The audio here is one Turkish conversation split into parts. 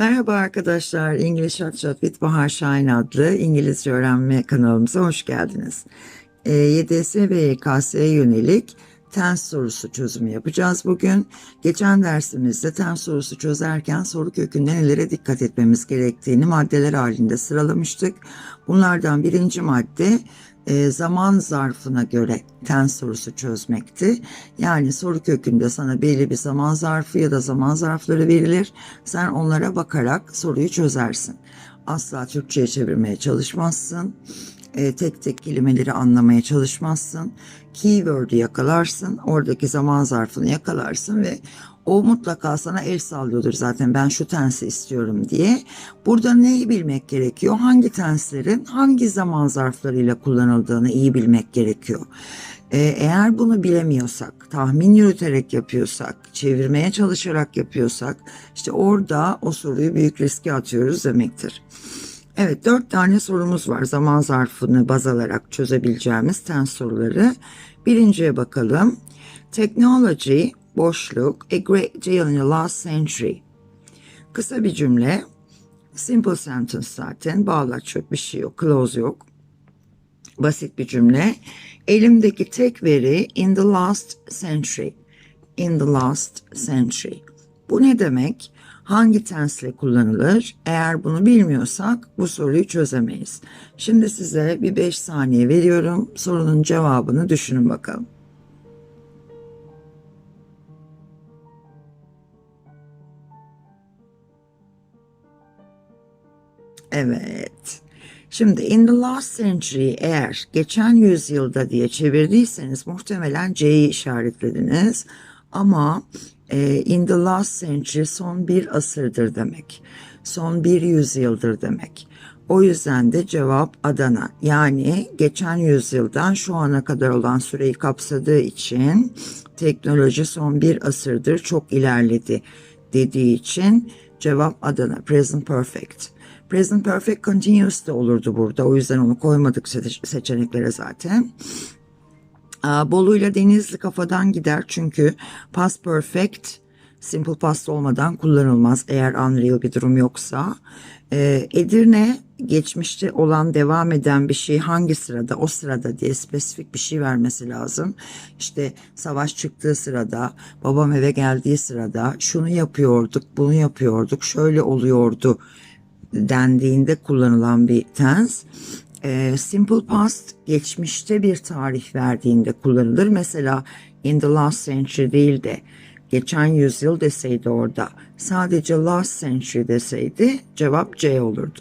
Merhaba arkadaşlar, English Hot Shot with Bahar Şahin adlı İngilizce öğrenme kanalımıza hoş geldiniz. E, YDS ve YKS'ye yönelik tens sorusu çözümü yapacağız bugün. Geçen dersimizde tens sorusu çözerken soru kökünde nelere dikkat etmemiz gerektiğini maddeler halinde sıralamıştık. Bunlardan birinci madde e, zaman zarfına göre tens sorusu çözmekti. Yani soru kökünde sana belli bir zaman zarfı ya da zaman zarfları verilir. Sen onlara bakarak soruyu çözersin. Asla Türkçe'ye çevirmeye çalışmazsın. E, tek tek kelimeleri anlamaya çalışmazsın. Keyword'ü yakalarsın. Oradaki zaman zarfını yakalarsın ve o mutlaka sana el sallıyordur zaten ben şu tensi istiyorum diye. Burada neyi bilmek gerekiyor? Hangi tenslerin hangi zaman zarflarıyla kullanıldığını iyi bilmek gerekiyor. Ee, eğer bunu bilemiyorsak, tahmin yürüterek yapıyorsak, çevirmeye çalışarak yapıyorsak işte orada o soruyu büyük riske atıyoruz demektir. Evet dört tane sorumuz var zaman zarfını baz alarak çözebileceğimiz tens soruları. Birinciye bakalım. Technology boşluk a great deal in the last century. Kısa bir cümle. Simple sentence zaten. Bağlaç yok, bir şey yok, clause yok. Basit bir cümle. Elimdeki tek veri in the last century. In the last century. Bu ne demek? Hangi tensle kullanılır? Eğer bunu bilmiyorsak bu soruyu çözemeyiz. Şimdi size bir 5 saniye veriyorum. Sorunun cevabını düşünün bakalım. Evet. Şimdi in the last century eğer geçen yüzyılda diye çevirdiyseniz muhtemelen C'yi işaretlediniz. Ama in the last century son bir asırdır demek. Son bir yüzyıldır demek. O yüzden de cevap Adana. Yani geçen yüzyıldan şu ana kadar olan süreyi kapsadığı için teknoloji son bir asırdır çok ilerledi dediği için cevap Adana. Present perfect. Present Perfect Continuous de olurdu burada. O yüzden onu koymadık seçeneklere zaten. Bolu ile Denizli kafadan gider çünkü Past Perfect Simple Past olmadan kullanılmaz eğer unreal bir durum yoksa. Ee, Edirne geçmişte olan devam eden bir şey hangi sırada o sırada diye spesifik bir şey vermesi lazım. İşte savaş çıktığı sırada babam eve geldiği sırada şunu yapıyorduk bunu yapıyorduk şöyle oluyordu dendiğinde kullanılan bir tense. E, simple past geçmişte bir tarih verdiğinde kullanılır. Mesela in the last century değil de geçen yüzyıl deseydi orada sadece last century deseydi cevap C olurdu.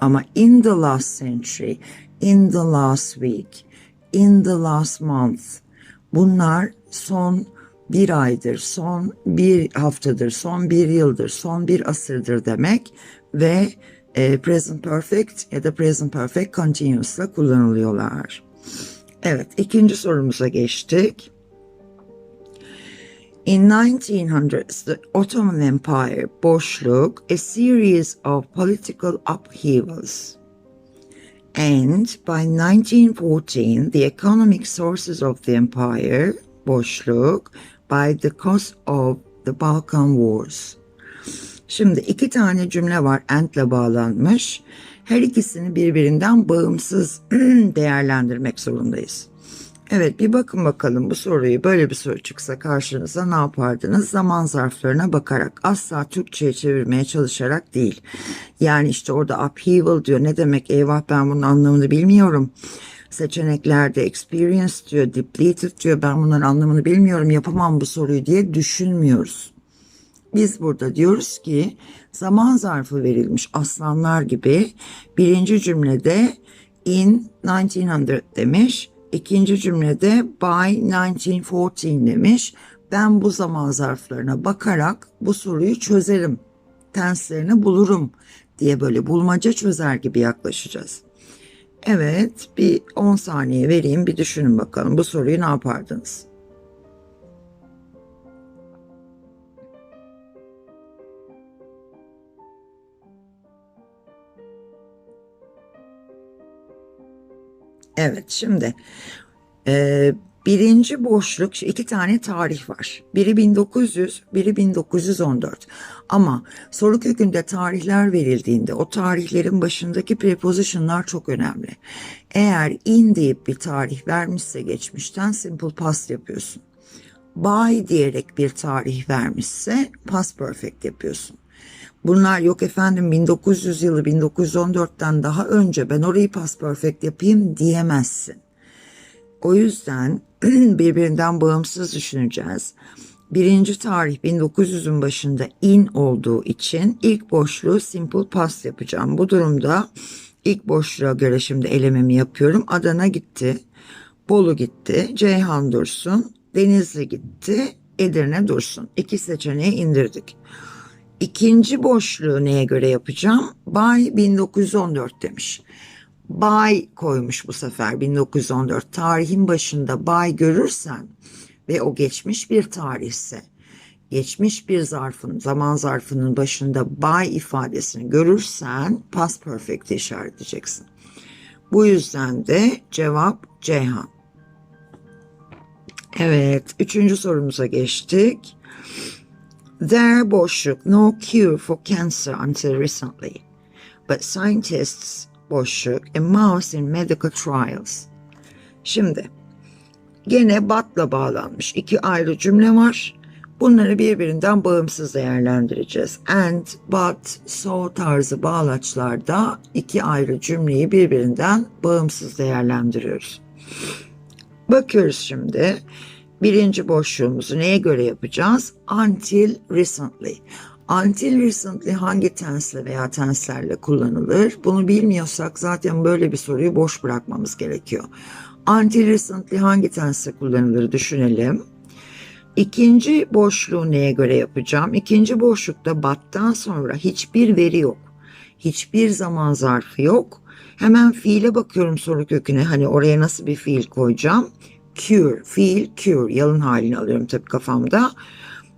Ama in the last century, in the last week, in the last month bunlar son bir aydır, son bir haftadır, son bir yıldır, son bir asırdır demek ve e, present perfect ya da present perfect continuous'la kullanılıyorlar. Evet, ikinci sorumuza geçtik. In 1900s, the Ottoman Empire boşluk a series of political upheavals. And by 1914, the economic sources of the empire boşluk by the cause of the Balkan Wars. Şimdi iki tane cümle var and'le bağlanmış. Her ikisini birbirinden bağımsız değerlendirmek zorundayız. Evet bir bakın bakalım bu soruyu böyle bir soru çıksa karşınıza ne yapardınız? Zaman zarflarına bakarak asla Türkçe'ye çevirmeye çalışarak değil. Yani işte orada upheaval diyor ne demek eyvah ben bunun anlamını bilmiyorum. Seçeneklerde experience diyor depleted diyor ben bunların anlamını bilmiyorum yapamam bu soruyu diye düşünmüyoruz. Biz burada diyoruz ki zaman zarfı verilmiş aslanlar gibi birinci cümlede in 1900 demiş. ikinci cümlede by 1914 demiş. Ben bu zaman zarflarına bakarak bu soruyu çözerim. Tenslerini bulurum diye böyle bulmaca çözer gibi yaklaşacağız. Evet bir 10 saniye vereyim bir düşünün bakalım bu soruyu ne yapardınız? Evet şimdi e, Birinci boşluk iki tane tarih var. Biri 1900, biri 1914. Ama soru kökünde tarihler verildiğinde o tarihlerin başındaki prepositionlar çok önemli. Eğer in deyip bir tarih vermişse geçmişten simple past yapıyorsun. By diyerek bir tarih vermişse past perfect yapıyorsun. Bunlar yok efendim 1900 yılı 1914'ten daha önce ben orayı past perfect yapayım diyemezsin. O yüzden birbirinden bağımsız düşüneceğiz. Birinci tarih 1900'ün başında in olduğu için ilk boşluğu simple past yapacağım. Bu durumda ilk boşluğa göre şimdi elememi yapıyorum. Adana gitti, Bolu gitti, Ceyhan dursun, Denizli gitti, Edirne dursun. İki seçeneği indirdik. İkinci boşluğu neye göre yapacağım? By 1914 demiş. By koymuş bu sefer 1914. Tarihin başında by görürsen ve o geçmiş bir tarihse, geçmiş bir zarfın, zaman zarfının başında by ifadesini görürsen past perfect işaretleyeceksin. Bu yüzden de cevap Ceyhan. Evet, üçüncü sorumuza geçtik. There boşluk no cure for cancer until recently. But scientists boşluk a mouse in medical trials. Şimdi gene but'la bağlanmış iki ayrı cümle var. Bunları birbirinden bağımsız değerlendireceğiz. And, but, so tarzı bağlaçlarda iki ayrı cümleyi birbirinden bağımsız değerlendiriyoruz. Bakıyoruz şimdi. Birinci boşluğumuzu neye göre yapacağız? Until recently. Until recently hangi tensle veya tenslerle kullanılır? Bunu bilmiyorsak zaten böyle bir soruyu boş bırakmamız gerekiyor. Until recently hangi tensle kullanılır düşünelim. İkinci boşluğu neye göre yapacağım? İkinci boşlukta battan sonra hiçbir veri yok. Hiçbir zaman zarfı yok. Hemen fiile bakıyorum soru köküne. Hani oraya nasıl bir fiil koyacağım? Cure, fiil cure. Yalın halini alıyorum tabii kafamda.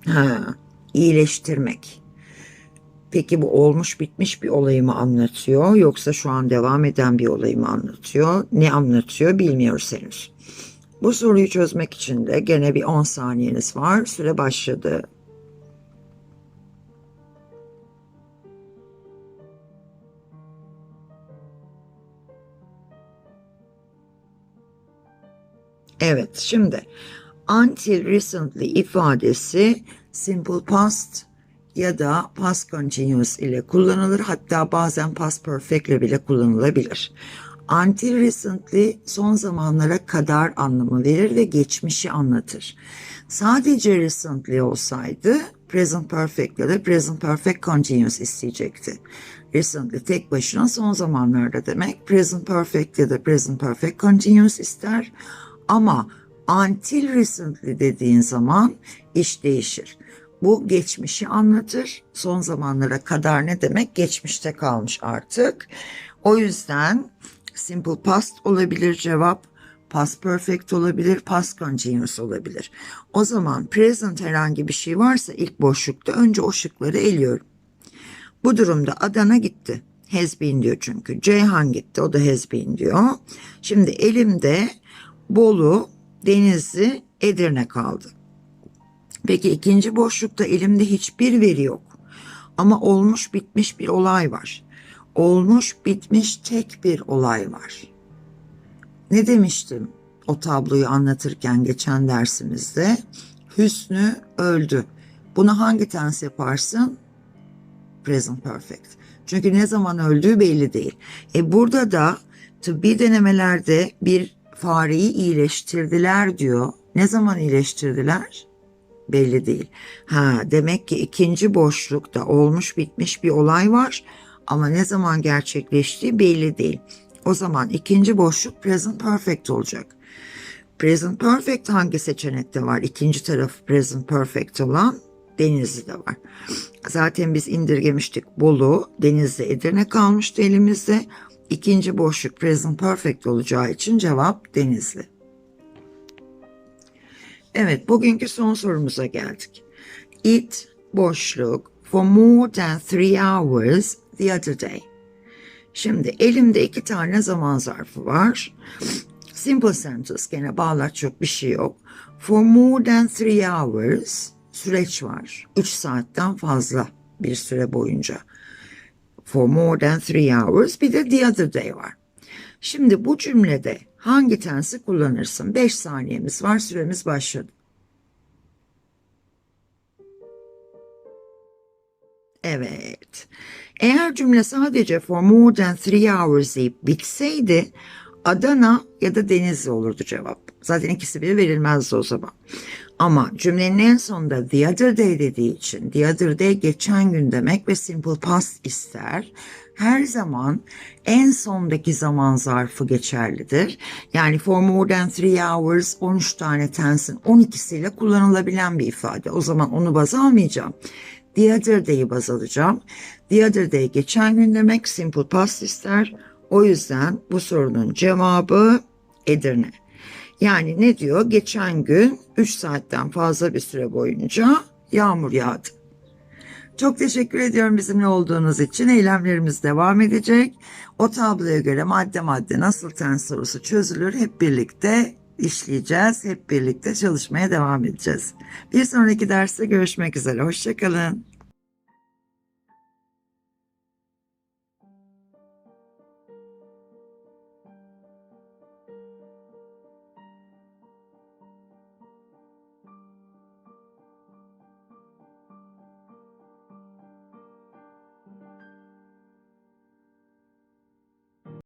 Ha, iyileştirmek. Peki bu olmuş bitmiş bir olayı mı anlatıyor yoksa şu an devam eden bir olayı mı anlatıyor? Ne anlatıyor bilmiyoruz henüz. Bu soruyu çözmek için de gene bir 10 saniyeniz var. Süre başladı. Evet, şimdi until recently ifadesi simple past ya da past continuous ile kullanılır. Hatta bazen past perfect ile bile kullanılabilir. Until recently son zamanlara kadar anlamı verir ve geçmişi anlatır. Sadece recently olsaydı present perfect ya da present perfect continuous isteyecekti. Recently tek başına son zamanlarda demek. Present perfect ya da present perfect continuous ister. Ama until recently dediğin zaman iş değişir. Bu geçmişi anlatır. Son zamanlara kadar ne demek? Geçmişte kalmış artık. O yüzden simple past olabilir cevap. Past perfect olabilir, past continuous olabilir. O zaman present herhangi bir şey varsa ilk boşlukta önce o şıkları eliyorum. Bu durumda Adana gitti. Has been diyor çünkü. Ceyhan gitti. O da has been diyor. Şimdi elimde Bolu, Denizli, Edirne kaldı. Peki ikinci boşlukta elimde hiçbir veri yok. Ama olmuş bitmiş bir olay var. Olmuş bitmiş tek bir olay var. Ne demiştim o tabloyu anlatırken geçen dersimizde? Hüsnü öldü. Bunu hangi tens yaparsın? Present perfect. Çünkü ne zaman öldüğü belli değil. E burada da tıbbi denemelerde bir fareyi iyileştirdiler diyor. Ne zaman iyileştirdiler? Belli değil. Ha demek ki ikinci boşlukta olmuş bitmiş bir olay var ama ne zaman gerçekleştiği belli değil. O zaman ikinci boşluk present perfect olacak. Present perfect hangi seçenekte var? İkinci tarafı present perfect olan Denizli'de var. Zaten biz indirgemiştik Bolu, Denizli, Edirne kalmıştı elimizde. İkinci boşluk present perfect olacağı için cevap Denizli. Evet, bugünkü son sorumuza geldik. It boşluk for more than three hours the other day. Şimdi elimde iki tane zaman zarfı var. Simple sentence gene bağlaç çok bir şey yok. For more than three hours süreç var. 3 saatten fazla bir süre boyunca. For more than three hours bir de the other day var. Şimdi bu cümlede hangi tensi kullanırsın? 5 saniyemiz var süremiz başladı. Evet. Eğer cümle sadece for more than three hours deyip bitseydi Adana ya da Denizli olurdu cevap. Zaten ikisi biri verilmezdi o zaman. Ama cümlenin en sonunda the other day dediği için the other day geçen gün demek ve simple past ister. Her zaman en sondaki zaman zarfı geçerlidir. Yani for more than three hours 13 tane tensin 12'siyle kullanılabilen bir ifade. O zaman onu baz almayacağım. The other day'i baz alacağım. The other day geçen gün demek simple past ister. O yüzden bu sorunun cevabı Edirne. Yani ne diyor? Geçen gün 3 saatten fazla bir süre boyunca yağmur yağdı. Çok teşekkür ediyorum bizimle olduğunuz için. Eylemlerimiz devam edecek. O tabloya göre madde madde nasıl tens sorusu çözülür hep birlikte işleyeceğiz. Hep birlikte çalışmaya devam edeceğiz. Bir sonraki derste görüşmek üzere. Hoşçakalın.